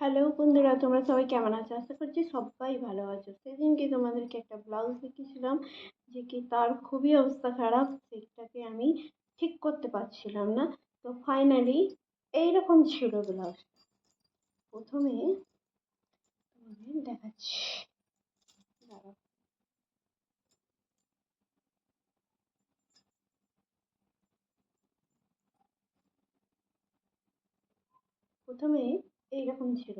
Hello বন্ধুরা, তোমরা সবাই কেমন আছো? আশা করছি সবাই ভালো আছো। সেদিনকে তোমাদেরকে একটা ব্লাউজ দেখিয়েছিলাম, যে কি তার খুবই অবস্থা খারাপ, সেটাকে আমি ঠিক করতে পারছিলাম না। তো ফাইনালি এইরকম ছিল ব্লাউজটা প্রথমে তোমাদের দেখাচ্ছি। দাঁড়াও। প্রথমে এইরকম ছিল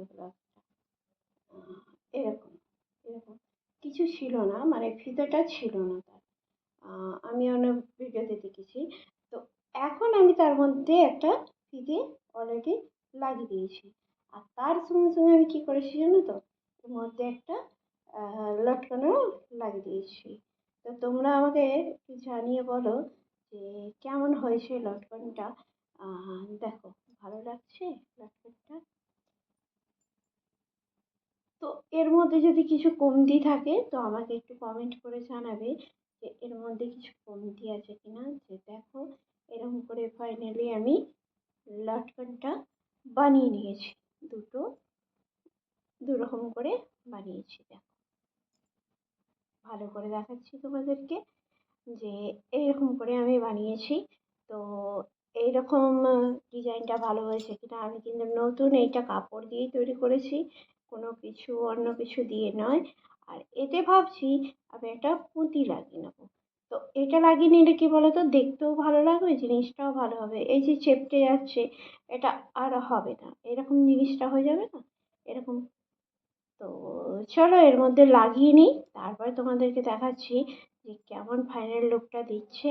এরকম এরকম। কিছু ছিল না মানে ফিতাটা ছিল না তার। আমি অনেক ভিডিওতে দেখেছি। তো এখন আমি তার মধ্যে একটা ফিতে অলরেডি লাগিয়ে দিয়েছি। আর তার সঙ্গে সঙ্গে আমি কী করেছি জানো তো? এর মধ্যে একটা লটকানো লাগিয়ে দিয়েছি। তো তোমরা আমাকে জানিয়ে বলো যে কেমন হয়েছে লটকনটা? দেখো, ভালো লাগছে লটকনটা? তো এর মধ্যে যদি কিছু কমতি থাকে, তো আমাকে একটু কমেন্ট করে জানাবে যে এর মধ্যে কিছু কমতি আছে কি না যে দেখো, এরকম করে ফাইনালি আমি লটকনটা বানিয়ে নিয়েছি। দুটো, দুরকম করে বানিয়েছি, দেখো। ভালো করে দেখাচ্ছি তোমাদেরকে যে এইরকম করে আমি বানিয়েছি। তো এইরকম ডিজাইনটা ভালো হয়েছে কিনা? আমি কিন্তু নতুন এইটা কাপড় দিয়েই তৈরি করেছি। কোনো কিছু, অন্য কিছু দিয়ে নয়। আর এতে ভাবছি আমি একটা পুঁতি লাগিয়ে নেব। তো এটা লাগিয়ে নিলে কী বলো তো দেখতেও ভালো লাগবে, জিনিসটাও ভালো হবে। এই যে চেপটে যাচ্ছে, এটা আর হবে না। এরকম জিনিসটা হয়ে যাবে না? এরকম। তো চলো, এর মধ্যে লাগিয়ে নিই। তারপরে তোমাদেরকে দেখাচ্ছি যে কেমন ফাইনাল লুকটা দিচ্ছে।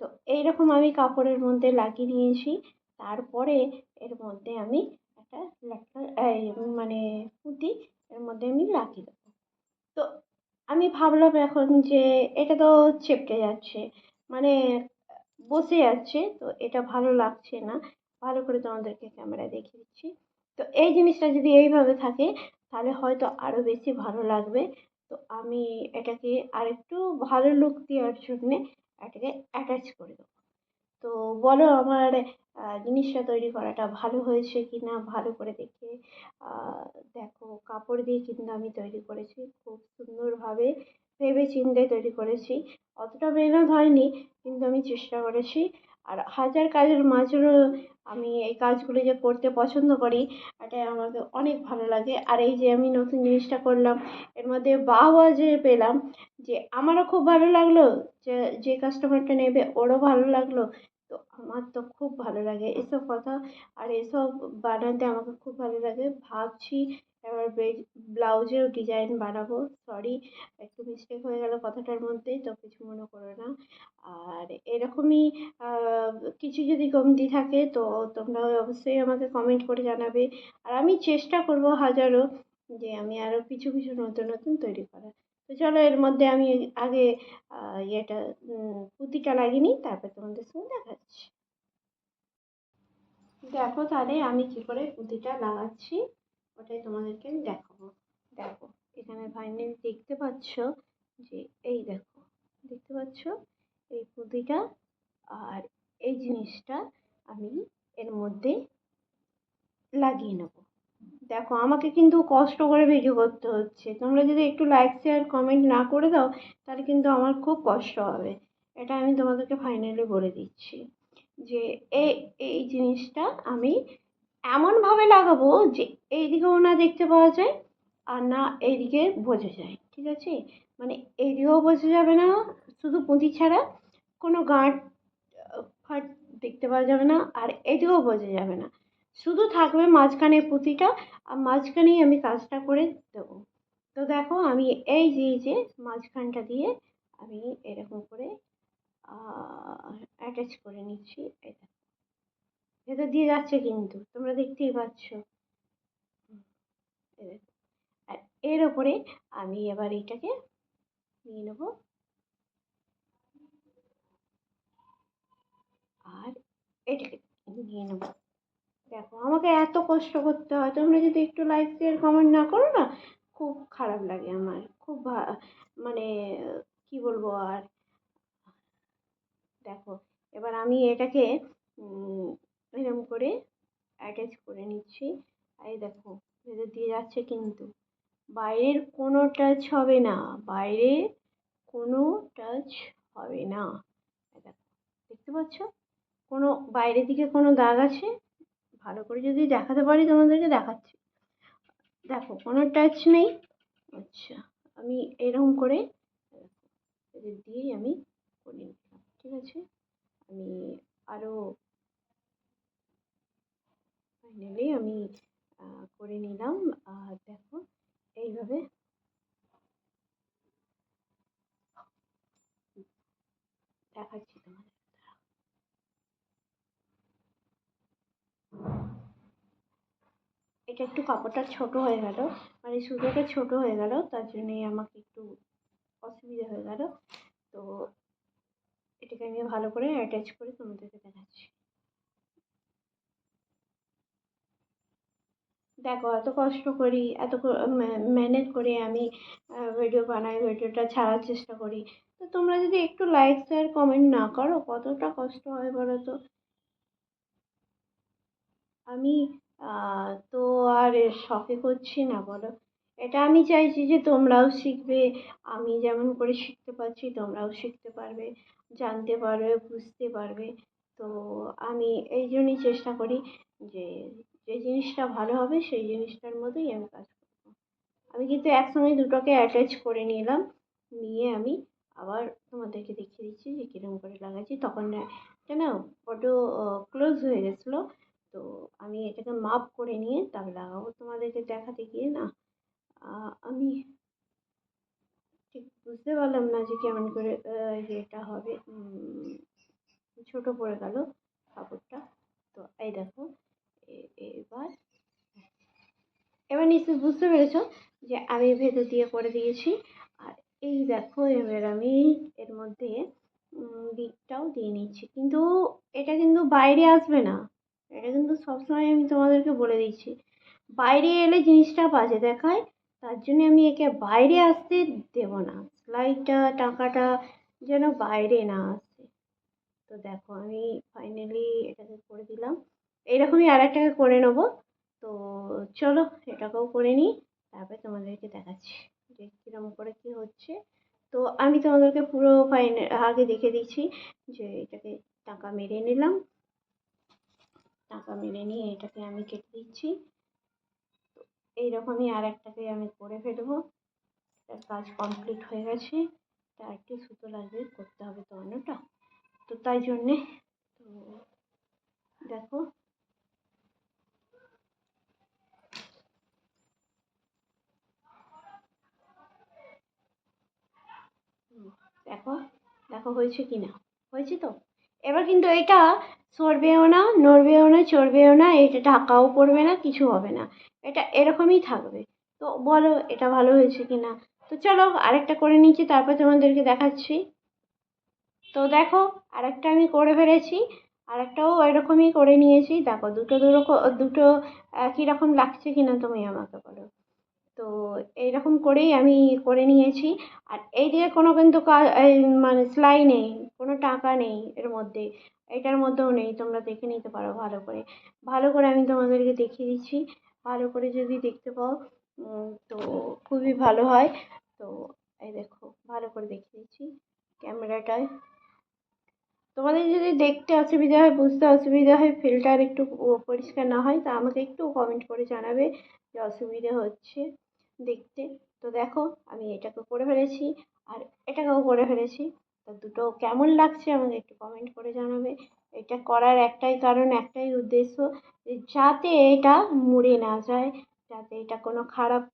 তো এইরকম আমি কাপড়ের মধ্যে লাগিয়ে নিয়েছি। তারপরে এর মধ্যে আমি একটা এই মানে পুঁতি এর মধ্যে আমি লাগিয়ে দেবো। তো আমি ভাবলাম এখন যে এটা তো চেপটে যাচ্ছে মানে বসে যাচ্ছে, তো এটা ভালো লাগছে না। ভালো করে তোমাদেরকে ক্যামেরা দেখিয়ে দিচ্ছি। তো এই জিনিসটা যদি এইভাবে থাকে, তাহলে হয়তো আরও বেশি ভালো লাগবে। তো আমি এটাকে আরেকটু ভালো লুক দেওয়ার জন্যে এটাকে অ্যাটাচ করে দেবো। তো বলো আমার জিনিসটা তৈরি করাটা ভালো হয়েছে কি না ভালো করে দেখে দেখো, কাপড় দিয়ে কিন্তু আমি তৈরি করেছি, খুব সুন্দরভাবে ভেবে চিন্তে তৈরি করেছি। অতটা মেহনত হয়নি, কিন্তু আমি চেষ্টা করেছি। আর হাজার কাজের মাঝেও আমি এই কাজগুলো যে করতে পছন্দ করি, এটাই আমাকে অনেক ভালো লাগে। আর এই যে আমি নতুন জিনিসটা করলাম, এর মধ্যে বাহবা যে পেলাম, যে আমারও খুব ভালো লাগল, যে যে কাস্টমারটা নেবে, ওরও ভালো লাগল। তো আমার তো খুব ভালো লাগে এসব কথা। আর এসব বানাতে আমাকে খুব ভালো লাগে। ভাবছি এবার ব্লাউজের ডিজাইন বানাবো। সরি একটু মিস্টেক হয়ে গেল কথাটার মধ্যেই, তো কিছু মনে করো না। আর এরকমই কিছু যদি কমতি থাকে, তো তোমরা অবশ্যই আমাকে কমেন্ট করে জানাবে। আর আমি চেষ্টা করব হাজারো যে আমি আরও কিছু কিছু নতুন নতুন তৈরি করার। তো চলো এর মধ্যে আমি আগে ইয়েটা পুঁতিটা লাগিয়ে নিই, তারপর তোমাদের সঙ্গে দেখাচ্ছি দেখো তাহলে আমি কী করে পুঁতিটা লাগাচ্ছি, ওটাই তোমাদেরকে আমি দেখাবো। দেখো, এখানে ফাইনালি দেখতে পাচ্ছ যে, এই দেখো, দেখতে পাচ্ছ? এই পুঁতিটা আর এই জিনিসটা আমি এর মধ্যে লাগিয়ে নেব। দেখো, আমাকে কিন্তু কষ্ট করে ভিডিও করতে হচ্ছে। তোমরা যদি একটু লাইক শেয়ার কমেন্ট না করে দাও, তাহলে কিন্তু আমার খুব কষ্ট হবে। এটা আমি তোমাদেরকে ফাইনালি বলে দিচ্ছি যে এই এই জিনিসটা আমি এমনভাবে লাগাবো যে, এইদিকেও না দেখতে পাওয়া যায় আর না এইদিকে বোঝা যায়, ঠিক আছে? মানে এইদিকেও বোঝা যাবে না, শুধু পুঁতি ছাড়া কোনো গাঁট ফাট দেখতে পাওয়া যাবে না আর এদিকেও বোঝা যাবে না। শুধু থাকবে মাঝখানে পুঁতিটা আর মাঝখানেই আমি কাজটা করে দেবো। তো দেখো আমি এই যে যে মাঝখানটা দিয়ে আমি এরকম করে অ্যাটাচ করে নিচ্ছি এটা ভেতর দিয়ে যাচ্ছে কিন্তু, তোমরা দেখতেই পাচ্ছ। আর এর ওপরে আমি এবার এটাকে নিয়ে নেব। আর এটাকে নিয়ে নেব। দেখো, আমাকে এত কষ্ট করতে হয়। তোমরা যদি একটু লাইক শেয়ার কমেন্ট না করো না, খুব খারাপ লাগে আমার। খুব মানে কি বলব আর? দেখো, এবার আমি এটাকে এরম করে অ্যাটাচ করে নিচ্ছি। এই দেখো, ভেতর দিয়ে যাচ্ছে কিন্তু। বাইরের কোনো টাচ হবে না। বাইরে কোনো টাচ হবে না। দেখো, দেখতে পাচ্ছ? কোনো, বাইরের দিকে কোনো দাগ আছে? ভালো করে যদি দেখাতে পারি তোমাদেরকে, দেখাচ্ছি। দেখো, কোনো টাচ নেই। আচ্ছা আমি এরকম করে দিয়েই আমি করে নিলাম, ঠিক আছে? আমি আরও ফাইনালি আমি করে নিলাম। আর দেখো, এইভাবে। দেখাচ্ছি তোমাদের এটা একটু কাপড়টা ছোট হয়ে গেল। মানে সুতোটা ছোট হয়ে গেল, তার জন্যই আমাকে একটু অসুবিধা হয়ে গেল। তো এটাকে আমি ভালো করে অ্যাটাচ করে তোমাদেরকে দেখাচ্ছি। দেখো, এত কষ্ট করি, এত ম্যানেজ করে আমি ভিডিও বানাই ভিডিওটা ছাড়ার চেষ্টা করি। তো তোমরা যদি একটু লাইক শেয়ার কমেন্ট না করো, কতটা কষ্ট হয় বলো তো? আমি তো আর শখে করছি না, বলো। এটা আমি চাইছি যে তোমরাও শিখবে। আমি যেমন করে শিখতে পারছি, তোমরাও শিখতে পারবে, জানতে পারবে, বুঝতে পারবে। তো আমি এই জন্যই চেষ্টা করি যে যে জিনিসটা ভালো হবে, সেই জিনিসটার মতোই আমি কাজ করব। আমি কিন্তু একসঙ্গে দুটোকে অ্যাটাচ করে নিলাম। নিয়ে আমি আবার তোমাদেরকে দেখিয়ে দিচ্ছি যে কীরকম করে লাগাচ্ছি। তখন এটা না বড্ড ক্লোজ হয়ে গেছিল। তো আমি এটাকে মাপ করে নিয়ে তারপর লাগাবো তোমাদেরকে দেখাতে গিয়ে না আমি ঠিক বুঝতে পারলাম না যে কেমন করে এটা হবে। ছোটো পড়ে গেল কাপড়টা। তো এই দেখো এবার এবার নিশ্চয়ই বুঝতে পেরেছ যে আমি ভেতর দিয়ে করে দিয়েছি। আর এই দেখো, এবার আমি এর মধ্যে দিকটাও দিয়ে নিচ্ছি। কিন্তু এটা কিন্তু বাইরে আসবে না। এটা কিন্তু সবসময় আমি তোমাদেরকে বলে দিচ্ছি। বাইরে এলে জিনিসটা বাজে দেখায়, তার জন্য আমি একে বাইরে আসতে দেব না। সেলাইটা টাকাটা যেন বাইরে না আসে। তো দেখো, আমি ফাইনালি এটাকে করে দিলাম। এইরকমই আর একটাকে করে নেব। তো চলো, এটাকেও করে নিই। তারপরে তোমাদেরকে দেখাচ্ছি যে কীরকম করে কী হচ্ছে। তো আমি তোমাদেরকে পুরো ফাইন আগে দেখে দিচ্ছি যে এটাকে টাকা মেরে নিলাম। টাকা মেরে নিয়ে এটাকে আমি কেটে দিচ্ছি। তো এইরকমই আর একটাকে আমি করে ফেলব। এটার কাজ কমপ্লিট হয়ে গেছে। তা একটু সুতো লাগবে, করতে হবে তো অন্যটা। তো তাই জন্যে তো দেখো। দেখো দেখো হয়েছে কি না হয়েছে তো? এবার কিন্তু এটা সরবেও না, নড়বেও না, চড়বেও না, এটা ঢাকাও পড়বে না, কিছু হবে না। এটা এরকমই থাকবে। তো বলো, এটা ভালো হয়েছে কি না তো চলো, আরেকটা করে নিচ্ছি, তারপর তোমাদেরকে দেখাচ্ছি। তো দেখো, আরেকটা আমি করে ফেলেছি, আরেকটাও এরকমই করে নিয়েছি। দেখো, দুটো দুটো দুটো একই রকম লাগছে কি না তুমি আমাকে বলো। তো এইরকম করেই আমি করে নিয়েছি। আর এই দিকে কোনো কিন্তু মানে সেলাই নেই, কোনো টাকা নেই এর মধ্যে, এটার মধ্যেও নেই, তোমরা দেখে নিতে পারো ভালো করে। ভালো করে আমি তোমাদেরকে দেখিয়ে দিচ্ছি, ভালো করে যদি দেখতে পাও তো খুবই ভালো হয়। তো এই দেখো, ভালো করে দেখিয়ে দিচ্ছি ক্যামেরাটায়। তোমাদের যদি দেখতে অসুবিধা হয়, বুঝতে অসুবিধা হয় ফিল্টার একটু পরিষ্কার না হয়, তা আমাকে একটু কমেন্ট করে জানাবে যে অসুবিধা হচ্ছে। দেখতে। তো দেখো, আমি এটাকে করে ফেলেছি আর এটাকেও করে ফেলেছি। তো দুটো কেমন লাগছে আমাকে একটু কমেন্ট করে জানাবে। এটা করার একটাই কারণ, একটাই উদ্দেশ্য যে যাতে এটা মুড়ে না যায়, যাতে এটা কোনো খারাপ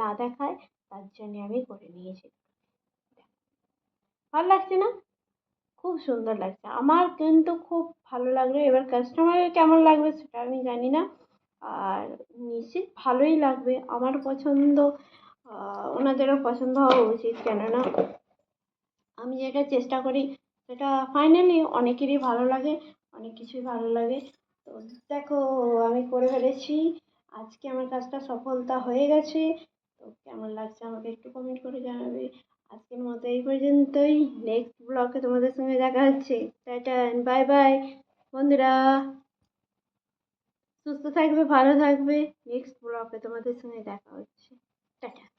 না দেখায়, তার জন্যে আমি করে নিয়েছি। ভালো লাগছে না? খুব সুন্দর লাগছে। আমার কিন্তু খুব ভালো লাগল। এবার কাস্টমারের কেমন লাগবে সেটা আমি জানি না। আর নিশ্চিত ভালোই লাগবে। আমার পছন্দ ওনাদেরও পছন্দ হওয়া উচিত। কেননা আমি যেটা চেষ্টা করি, সেটা ফাইনালি অনেকেরই ভালো লাগে, অনেক কিছুই ভালো লাগে। তো দেখো, আমি করে ফেলেছি। আজকে আমার কাজটা সফলতা হয়ে গেছে। তো কেমন লাগছে আমাকে একটু কমেন্ট করে জানাবে। আজকের মতো এই পর্যন্তই। নেক্সট ব্লগে তোমাদের সঙ্গে দেখা হচ্ছে। টাটা বাই বাই বন্ধুরা। সুস্থ থাকবে ভালো থাকবে। নেক্সট ব্লগে তোমাদের সঙ্গে দেখা হচ্ছে। টাটা।